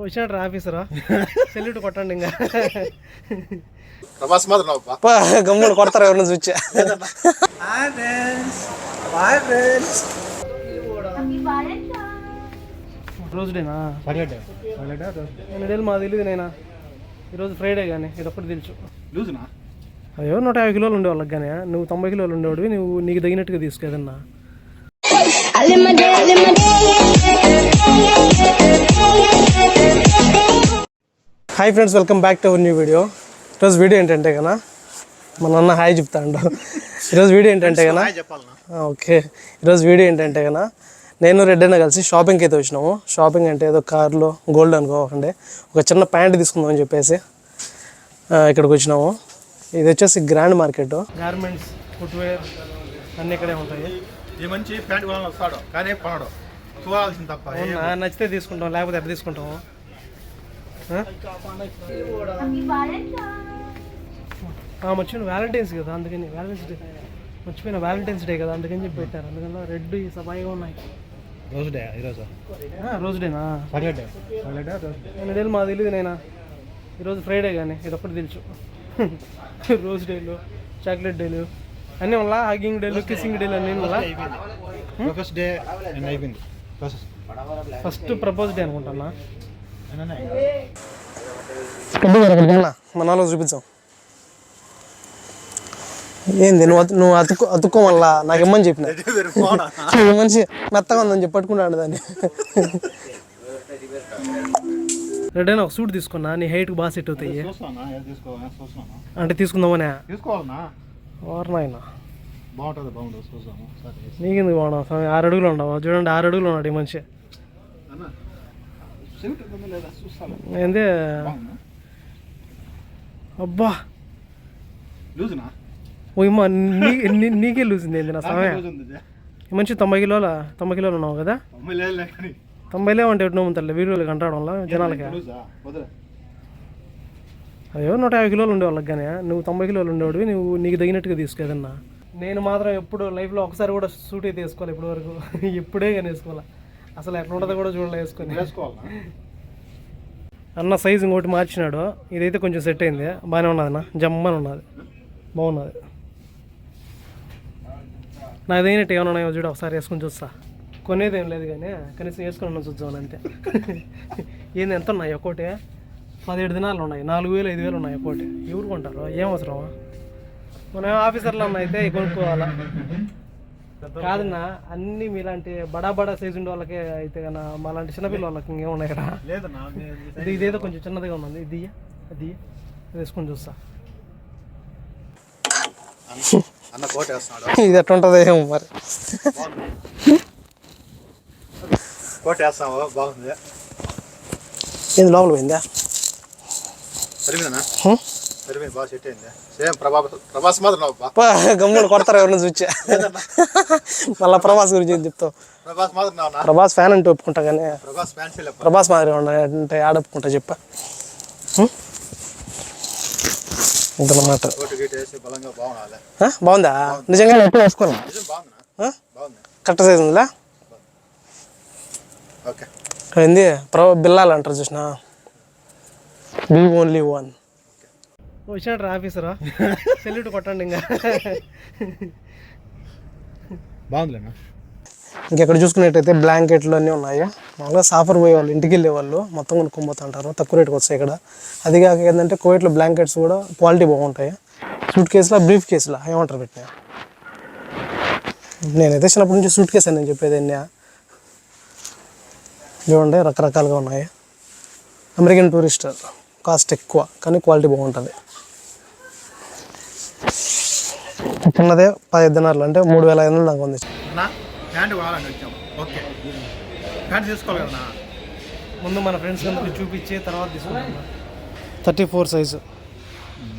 వచ్చినట్టు ఆఫీసరా. సెల్యూట్ కొట్టండి ఇంకా. ప్రభాస్ మాత్రం గమ్మున కొడతారు ఎవరిని చూచా రోజుడేనా? నేను డేలు మా తెలియదు నేనా ఈరోజు ఫ్రైడే కానీ ఇది ఒక్కటి తెలుసు. లూజునా? అయ్యో నూట యాభై కిలోలు ఉండే వాళ్ళకి కానీ నువ్వు తొంభై కిలోలు ఉండేవాడివి నువ్వు నీకు తగినట్టుగా తీసుకోదన్నా hi friends welcome back to our new video ఈరోజు వీడియో ఏంటంటే కదా మా నాన్న హాయ్ చెప్తాడు. ఈరోజు వీడియో ఏంటంటే కదా ఓకే ఈరోజు వీడియో ఏంటంటే కదా నేను రెడ్ అయినా కలిసి షాపింగ్కి అయితే వచ్చినాము. షాపింగ్ అంటే ఏదో కార్లో గోల్డ్ అనుకోకండి ఒక చిన్న ప్యాంట్ తీసుకుందాం అని చెప్పేసి ఇక్కడికి వచ్చినాము. ఇది వచ్చేసి గ్రాండ్ మార్కెట్ గార్మెంట్స్ ఫుట్వేర్ అన్నీ ఇక్కడే ఉంటాయి. ఈ మంచి ప్యాంట్ వస్తాడు. కానీ కొనడు. చూడాల్సింది తప్ప అవునా నచ్చితే తీసుకుంటాం లేకపోతే ఆ? ఆ, మర్చిపోయిన వ్యాలంటైన్స్ కదా అందుకని వ్యాలంటైన్స్ డే. మర్చిపోయిన వ్యాలంటైన్స్ డే కదా అందుకని చెప్పి పెట్టారు. అందుకని రెడ్ ఈ సబాయిగా ఉన్నాయి. రోజు డే ఈరోజు ఆ, రోజు డేనా? సంగటి డే. సంగటి డే? రోజు నేను డేలు మా తెలియదు నేనా? ఈరోజు ఫ్రైడే కానీ ఇది ఒక్కటి తెలుసు. రోజ్ డేలు చాక్లెట్ డేలు అన్నీ వల్ల హగింగ్ డేలు కిస్సింగ్ డేలు అన్నీ వల్ల. ఫస్ట్ డే అయిపోయింది? ఫస్ట్ ప్రపోజ్ డే అనుకుంటున్నా నిన్ననే. మన వాళ్ళు చూపించాం ఏంది నువ్వు నువ్వు అతుక్కో అతుక్కో మళ్ళా నాకు ఇమ్మని చెప్పిన. మనిషి మెత్తగా ఉందని చెప్పి పట్టుకుంటాడు దాన్ని. రెడ్ అయినా ఒక సూట్ తీసుకున్నా నీ హైట్కి బాగా సెట్ అవుతాయి. అంటే తీసుకుందామనే? తీసుకోవాలనా? ఓర్నాయన? బాగుంటుంది బాగుంటుంది నీకెందుకు బాగున్నావు స్వామి ఆరు అడుగులు ఉండవు? చూడండి ఆరు అడుగులు ఉన్నాడు ఈ మనిషి. ఏంది? అబ్బా! లూజునా ఓయమ్మ నీ నీకే లూసింది ఏంది నా స్వామి? మనిషి తొంభై కిలోల? తొంభై కిలోలు ఉన్నావు కదా? తొంభైలే ఉంటే ఎట్నో తల్లి వీడియోలు కంటాడంలో? జనాలకి? అయ్యో నూట యాభై కిలోలు ఉండే వాళ్ళకి కానీ నువ్వు తొంభై కిలోలు ఉండేవాడివి నువ్వు నీకు తగినట్టుగా తీసుకోదన్నా నేను మాత్రం ఎప్పుడు లైఫ్లో ఒకసారి కూడా సూట్ అయితే వేసుకోవాలి ఇప్పటి వరకు ఇప్పుడే కానీ వేసుకోవాలి. అసలు ఎట్లా ఉంటుందో కూడా చూడలే వేసుకొని. అన్న సైజు ఇంకోటి మార్చినాడు. ఇదైతే కొంచెం సెట్ అయింది. బాగానే ఉన్నది అన్న. జమ్మని ఉన్నది. బాగున్నది. నాకు తగినట్టు ఏమైనా ఉన్నాయో చూడు ఒకసారి వేసుకొని చూస్తా. కొనేది ఏం లేదు కానీ కనీసం వేసుకొని చూద్దామని అంతే. ఏంది ఎంత ఉన్నాయి ఒక్కోటి? పదిహేడు దినాలు ఉన్నాయి. నాలుగు వేలు ఐదు వేలు ఉన్నాయి ఒక్కోటి. ఎవరు కొంటారు? ఏం అవసరం మనం ఆఫీసర్లో ఉన్నాయి అయితే కొనుక్కోవాలా? కాదన్నా అన్నీ మీలాంటి బడా బడా సైజు ఉండే వాళ్ళకే అయితే కన్నా మాలాంటి చిన్నపిల్ల వాళ్ళకి ఇంకేమున్నాయి ఇక్కడ ఇదేదో కొంచెం చిన్నదిగా ఉన్నది ఇది అది వేసుకొని చూస్తా. అన్న కోట వేస్తున్నాడు. ఇది ఎట్లా ఉంటుందో ఏమో మరి. కోట వేస్తాము బాగుంది. ఏంది లోపల పోయిందా? సరిపోయింది బాగా సెట్ అయింది. సేమ్ ప్రభాస్ మాత్రం కొడతారు ఎవరిని చూచా. మళ్ళా ప్రభాస్ గురించి ఏం చెప్తావు? ప్రభాస్ మాత్రం ప్రభాస్ ఫ్యాన్ అంటే ఒప్పుకుంటా కానీ ప్రభాస్ లేప్ప? ప్రభాస్ మాదిరి అంటే ఆడొప్పుకుంటా చెప్పా. ఇంకనమాట కోట గీట వేసి బలంగా బాగుండాలి బాగుందా? నిజంగా? ఎప్పుడు కరెక్ట్ సైజ్ ఉందిలా? ఓకే. ఏంది? ప్రభా బిల్లాలు అంటారు చూసిన? బీ ఓన్లీ వన్ వచ్చినట్టు ఆఫీసరా. సెల్యూట్ కొట్టండి ఇంకా. బాగుందిలేనా? ఇంకెక్కడ చూసుకున్నట్టయితే బ్లాంకెట్లు అన్నీ ఉన్నాయి? మామూలుగా సాఫర్ పోయే వాళ్ళు ఇంటికి వెళ్ళే వాళ్ళు మొత్తం కొనుక్కోబోతుంటారు తక్కువ రేటుకి వస్తాయి ఇక్కడ. అది కాక ఏంటంటే కోవిట్లో బ్లాంకెట్స్ కూడా క్వాలిటీ బాగుంటాయి. సూట్ కేసులా బ్రీఫ్ కేసులా ఏమంటారు పెట్టినా నేనైతే చిన్నప్పటి నుంచి సూట్ కేసు అని నేను చెప్పేది అన్నీ. చూడండి రకరకాలుగా ఉన్నాయి. అమెరికన్ టూరిస్టర్ కాస్ట్ ఎక్కువ కానీ క్వాలిటీ బాగుంటుంది. చిన్నదే పదిహేను దినాలు అంటే మూడు వేల ఐదు వందలు దాకా ఉంది. ప్యాంట్ కావాలని వచ్చాం. ఓకే. ప్యాంట్ తీసుకోవాలి ముందు మన ఫ్రెండ్స్ అందరికి చూపించి తర్వాత తీసుకుంటాం థర్టీ ఫోర్ సైజు.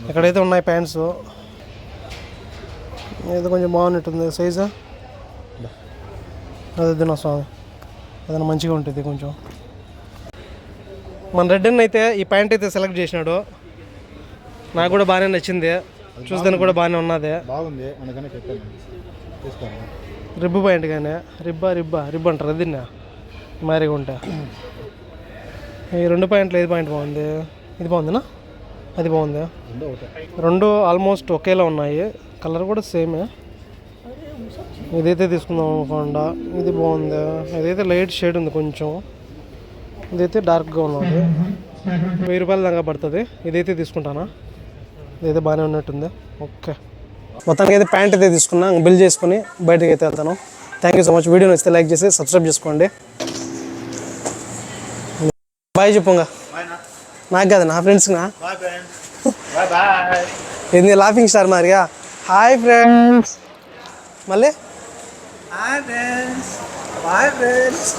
ఎక్కడైతే ఉన్నాయి ప్యాంట్స్? ఏదో కొంచెం బాగున్నట్టుంది సైజు? అదే తిన్నా స్వామి. ఏదైనా మంచిగా ఉంటుంది కొంచెం. మన రెడ్ అన్న అయితే ఈ ప్యాంట్ అయితే సెలెక్ట్ చేసినాడు. నాకు కూడా బాగానే నచ్చింది. చూస్తానికి కూడా బాగానే ఉన్నది. బాగుంది. అందుకనే చెప్పాను. తీసుకోండి. రిబ్బు ప్యాంట్ కానీ రిబ్బా రిబ్బా రిబ్బు అంటారు అది మారిగా ఉంటా. ఈ రెండు పాయింట్లు ఏది పాయింట్ బాగుంది? ఇది బాగుందినా? అది బాగుంది? రెండు ఆల్మోస్ట్ ఒకేలా ఉన్నాయి. కలర్ కూడా సేమే. ఇదైతే తీసుకుందాం అనుకోండా. ఇది బాగుంది? ఇదైతే లైట్ షేడ్ ఉంది కొంచెం. ఇదైతే డార్క్గా ఉన్నది. వెయ్యి రూపాయల దాకా పడుతుంది. ఇదైతే తీసుకుంటానా? ఇదైతే బాగానే ఉన్నట్టుంది? ఓకే. మొత్తానికి అయితే ప్యాంట్ అయితే తీసుకున్నా బిల్ చేసుకుని బయటకి అయితే వెళ్తాను. Thank you so much video నచ్చితే లైక్ చేసి సబ్స్క్రైబ్ చేసుకోండి. బాయ్ చెప్పుగా. నాకు కదా నా ఫ్రెండ్స్నా ఏంది లాఫింగ్ స్టార్ మారిగా హాయ్ ఫ్రెండ్స్ మళ్ళీ? Hi friends bye friends